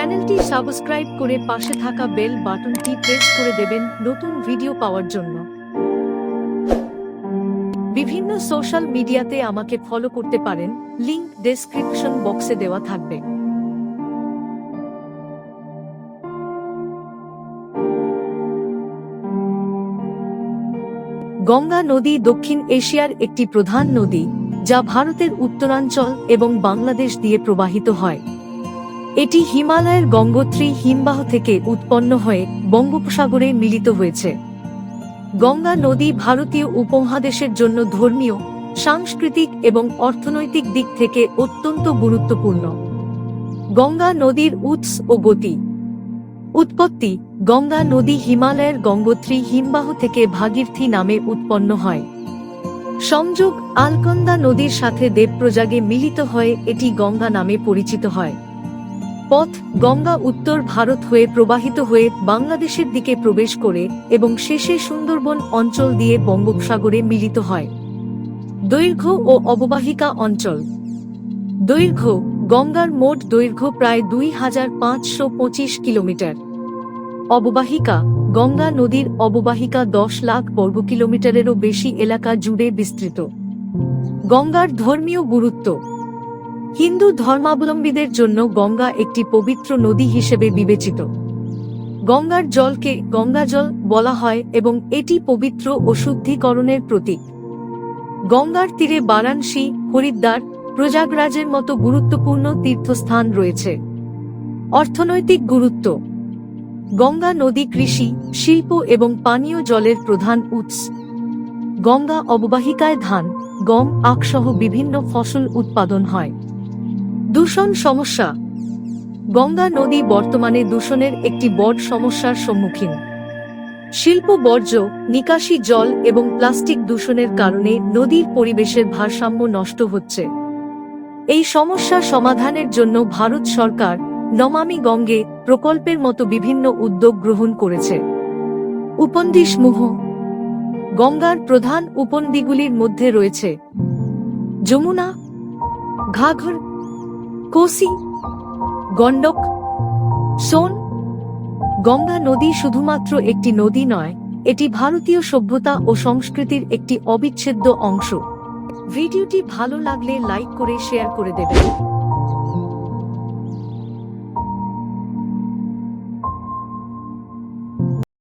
চ্যানেলটি সাবস্ক্রাইব করে পাশে থাকা বেল বাটনটি প্রেস করে দেবেন নতুন ভিডিও পাওয়ার জন্য। বিভিন্ন সোশ্যাল মিডিয়াতে আমাকে ফলো করতে পারেন, লিংক ডেসক্রিপশন বক্সে দেওয়া থাকবে। গঙ্গা নদী দক্ষিণ এশিয়ার একটি প্রধান নদী, যা ভারতের উত্তরাঞ্চল এবং বাংলাদেশ দিয়ে প্রবাহিত হয়। এটি হিমালয়ের গঙ্গোত্রী হিমবাহ থেকে উৎপন্ন হয়ে বঙ্গোপসাগরে মিলিত হয়েছে। গঙ্গা নদী ভারতীয় উপমহাদেশের জন্য ধর্মীয়, সাংস্কৃতিক এবং অর্থনৈতিক দিক থেকে অত্যন্ত গুরুত্বপূর্ণ। গঙ্গা নদীর উৎস ও গতি। উৎপত্তি গঙ্গা নদী হিমালয়ের গঙ্গোত্রী হিমবাহ থেকে ভাগীরথী নামে উৎপন্ন হয়। সংযোগ আলকন্দা নদীর সাথে দেবপ্রজাগে মিলিত হয়ে এটি গঙ্গা নামে পরিচিত হয়। পথ গঙ্গা উত্তর ভারত হয়ে প্রবাহিত হয়ে বাংলাদেশের দিকে প্রবেশ করে এবং শেষে সুন্দরবন অঞ্চল দিয়ে বঙ্গোপসাগরে মিলিত হয়। দৈর্ঘ্য ও অববাহিকা অঞ্চল। দৈর্ঘ্য, গঙ্গার মোট দৈর্ঘ্য প্রায় দুই হাজার পাঁচশো পঁচিশ কিলোমিটার। অববাহিকা, গঙ্গা নদীর অববাহিকা দশ লাখ বর্গ কিলোমিটারেরও বেশি এলাকা জুড়ে বিস্তৃত। গঙ্গার ধর্মীয় গুরুত্ব। হিন্দু ধর্মাবলম্বীদের জন্য গঙ্গা একটি পবিত্র নদী হিসেবে বিবেচিত। গঙ্গার জলকে গঙ্গাজল বলা হয় এবং এটি পবিত্র ও শুদ্ধিকরণের প্রতীক। গঙ্গার তীরে বারাণসী, হরিদ্বার প্রজাগরাজের মতো গুরুত্বপূর্ণ তীর্থস্থান রয়েছে। অর্থনৈতিক গুরুত্ব। গঙ্গা নদী কৃষি, শিল্প এবং পানীয় জলের প্রধান উৎস। গঙ্গা অববাহিকায় ধান, গম, আখসহ বিভিন্ন ফসল উৎপাদন হয়। দূষণ সমস্যা। গঙ্গা নদী বর্তমানে দূষণের একটি বড় সমস্যার সম্মুখীন। শিল্প বর্জ্য, নিকাশি জল এবং প্লাস্টিক দূষণের কারণে নদীর পরিবেশের ভারসাম্য নষ্ট হচ্ছে। এই সমস্যা সমাধানের জন্য ভারত সরকার নমামি গঙ্গে প্রকল্পের মতো বিভিন্ন উদ্যোগ গ্রহণ করেছে। উপন্দিসমূহ গঙ্গার প্রধান উপনদীগুলির মধ্যে রয়েছে যমুনা, ঘাঘর কোসি, গণ্ডক, সোন, গঙ্গা নদী শুধুমাত্র একটি নদী নয়, এটি ভারতীয় সভ্যতা ও সংস্কৃতির একটি অবিচ্ছেদ্য অংশ। ভিডিওটি ভালো লাগলে লাইক করে শেয়ার করে দেবেন।